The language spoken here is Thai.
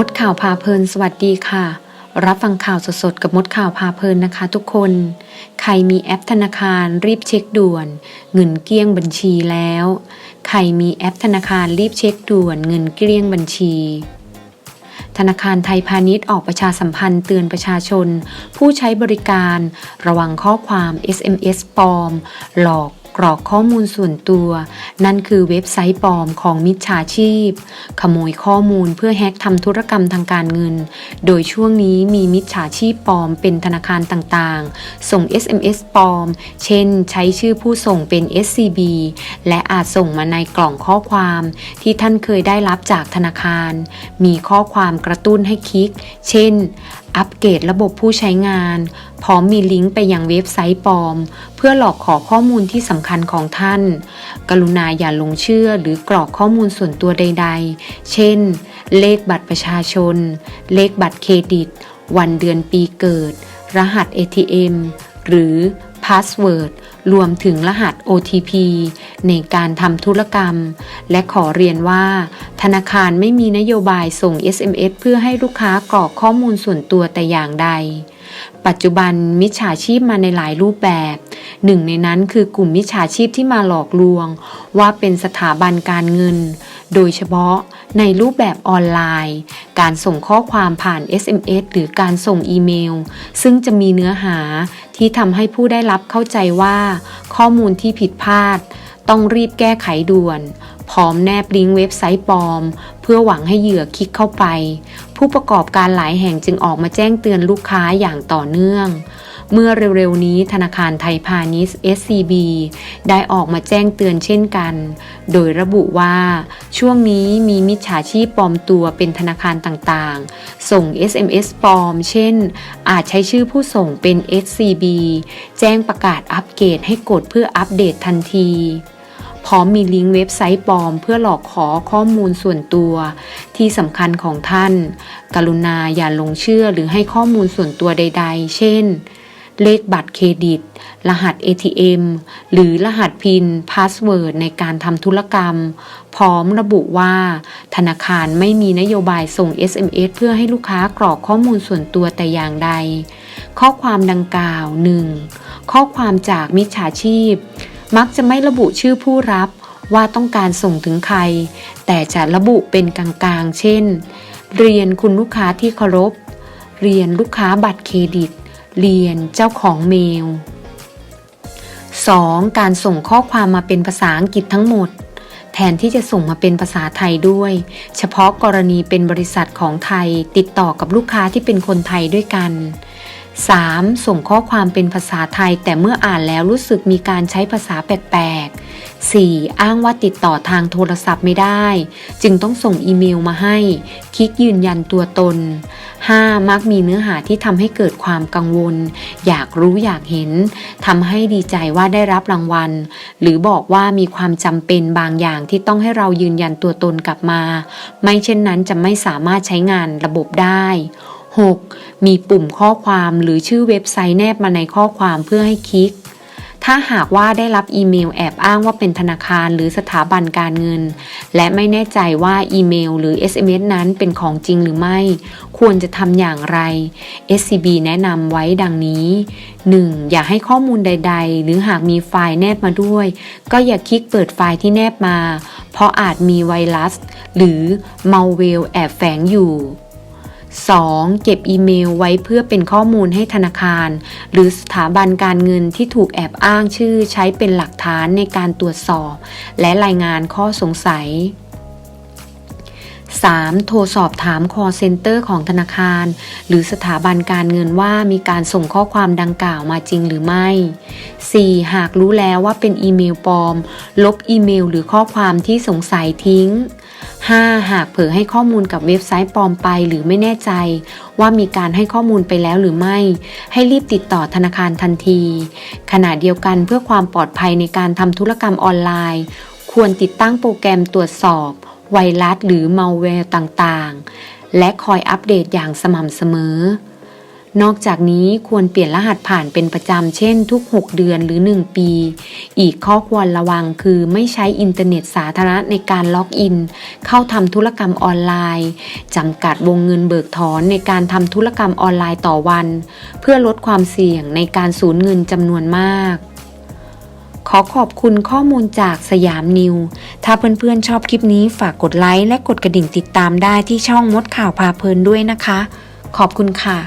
มดข่าวพาเพลินสวัสดีค่ะ รับฟังข่าวสดๆกับมดข่าวพาเพลินนะคะ ทุกคน ใครมีแอปธนาคารรีบเช็คด่วน เงินเกลี้ยงบัญชีแล้ว ใครมีแอปธนาคารรีบเช็คด่วน เงินเกลี้ยงบัญชี ธนาคารไทยพาณิชย์ออกประชาสัมพันธ์เตือนประชาชน ผู้ใช้บริการ ระวังข้อความ SMS ปลอม หลอก กรอกข้อมูลส่วนตัว นั่นคือเว็บไซต์ปลอมของมิจฉาชีพ ขโมยข้อมูลเพื่อแฮกทำธุรกรรมทางการเงิน โดยช่วงนี้มีมิจฉาชีพปลอมเป็นธนาคารต่างๆ ส่ง SMS ปลอม เช่น ใช้ชื่อผู้ส่งเป็น SCB และอาจส่งมาในกล่องข้อความ ที่ท่านเคยได้รับจากธนาคาร มีข้อความกระตุ้นให้คลิก เช่นอัปเกรดระบบผู้ใช้งาน พร้อมมีลิงก์ไปยังเว็บไซต์ปลอม เพื่อหลอกขอข้อมูลที่สำคัญของท่าน กรุณาอย่าลงเชื่อหรือกรอกข้อมูลส่วนตัวใด ๆ เช่น เลขบัตรประชาชน เลขบัตรเครดิต วันเดือนปีเกิด รหัส ATM หรือพาสเวิร์ดรวมถึงรหัส OTP ในการทำธุรกรรม และขอเรียนว่า ธนาคารไม่มีนโยบายส่ง SMS เพื่อให้ลูกค้ากรอกข้อมูลส่วนตัวแต่อย่างใด ปัจจุบันมิจฉาชีพมาในหลายรูปแบบ หนึ่งในนั้นคือกลุ่มมิจฉาชีพที่มาหลอกลวง ว่าเป็นสถาบันการเงิน โดยเฉพาะในรูปแบบออนไลน์ การส่งข้อความผ่าน SMS หรือการส่งอีเมล ซึ่งจะมีเนื้อหาที่ทำให้ผู้ได้รับเข้าใจว่า ข้อมูลที่ผิดพลาด ต้องรีบแก้ไขด่วน พร้อมแนบลิงก์เว็บไซต์ปลอม เพื่อหวังให้เหยื่อคลิกเข้าไป ผู้ประกอบการหลายแห่งจึงออกมาแจ้งเตือนลูกค้าอย่างต่อเนื่อง เมื่อเร็วๆนี้ธนาคารไทยพาณิชย์ SCB ได้ออกมาแจ้งเตือนเช่นกัน โดยระบุว่า ช่วงนี้มีมิจฉาชีพปลอมตัวเป็นธนาคารต่างๆ ส่ง SMS ปลอม เช่น อาจใช้ชื่อผู้ส่งเป็น SCB แจ้งประกาศอัปเกรดให้กดเพื่ออัปเดตทันที พร้อมมีลิงก์เว็บไซต์ปลอม เพื่อหลอกขอข้อมูลส่วนตัวที่สำคัญของท่าน กรุณาอย่าลงเชื่อหรือให้ข้อมูลส่วนตัวใด ๆ เช่น เลขบัตรเครดิต รหัส ATM หรือรหัสพินพาสเวิร์ดในการทำธุรกรรม พร้อมระบุว่า ธนาคารไม่มีนโยบายส่ง SMS เพื่อให้ลูกค้ากรอกข้อมูลส่วนตัวแต่อย่างใด ข้อความดังกล่าว 1. ข้อความจากมิจฉาชีพ มักจะไม่ระบุชื่อผู้รับว่าต้องการส่งถึงใคร แต่จะระบุเป็นกลางๆ เช่น เรียนคุณลูกค้าที่เคารพ เรียนลูกค้าบัตรเครดิต เรียนเจ้าของเมล 2. การส่งข้อความมาเป็นภาษาอังกฤษทั้งหมด แทนที่จะส่งมาเป็นภาษาไทยด้วย เฉพาะกรณีเป็นบริษัทของไทยติดต่อกับลูกค้าที่เป็นคนไทยด้วยกัน 3. ส่งข้อความเป็นภาษาไทย แต่เมื่ออ่านแล้วรู้สึกมีการใช้ภาษาแปลกๆ 4. อ้างว่าติดต่อทางโทรศัพท์ไม่ได้ จึงต้องส่งอีเมลมาให้ คลิกยืนยันตัวตน 5. มักมีเนื้อหาที่ทำให้เกิดความกังวล อยากรู้อยากเห็นทำให้ดีใจว่าได้รับรางวัล หรือบอกว่ามีความจำเป็นบางอย่างที่ต้องให้เรายืนยันตัวตนกลับมา ไม่เช่นนั้นจะไม่สามารถใช้งานระบบได้ 6. มีปุ่มข้อความหรือชื่อเว็บไซต์แนบมาในข้อความเพื่อให้คลิก ถ้าหากว่าได้รับอีเมลแอบอ้างว่าเป็นธนาคารหรือสถาบันการเงิน และไม่แน่ใจว่าอีเมลหรือ SMS นั้นเป็นของจริงหรือไม่ ควรจะทำอย่างไร SCB แนะนำไว้ดังนี้ 1. อย่าให้ข้อมูลใด ๆ หรือหากมีไฟล์แนบมาด้วย ก็อย่าคลิกเปิดไฟล์ที่แนบมา เพราะอาจมีไวรัส หรือมัลเวลแอบแฝงอยู่ 2. เก็บอีเมลไว้เพื่อเป็นข้อมูลให้ธนาคาร หรือสถาบันการเงินที่ถูกแอบอ้างชื่อใช้เป็นหลักฐานในการตรวจสอบ และรายงานข้อสงสัย 3. โทรสอบถาม call center ของธนาคาร หรือสถาบันการเงินว่ามีการส่งข้อความดังกล่าวมาจริงหรือไม่ 4. หากรู้แล้วว่าเป็นอีเมลปลอม ลบอีเมลหรือข้อความที่สงสัยทิ้ง 5. หากเผลอให้ข้อมูลกับเว็บไซต์ปลอมไปหรือไม่แน่ใจ ว่ามีการให้ข้อมูลไปแล้วหรือไม่ ให้รีบติดต่อธนาคารทันที ขณะเดียวกันเพื่อความปลอดภัยในการทำธุรกรรมออนไลน์ ควรติดตั้งโปรแกรมตรวจสอบ ไวรัสหรือมัลแวร์ต่างๆ และคอยอัปเดตอย่างสม่ำเสมอ นอกจากนี้ควรเปลี่ยนรหัสผ่านเป็นประจำเช่นทุก 6 เดือนหรือ 1 ปี อีกข้อควรระวังคือไม่ใช้อินเทอร์เน็ตสาธารณะในการล็อกอิน เข้าทำธุรกรรมออนไลน์จำกัดวงเงินเบิกถอนในการทำธุรกรรมออนไลน์ต่อวัน เพื่อลดความเสี่ยงในการสูญเงินจำนวนมากขอขอบคุณข้อมูลจากสยามนิว ถ้าเพื่อนๆชอบคลิปนี้ฝากกดไลค์และกดกระดิ่งติดตามได้ที่ช่องมดข่าวพาเพลินด้วยนะคะ ขอบคุณค่ะ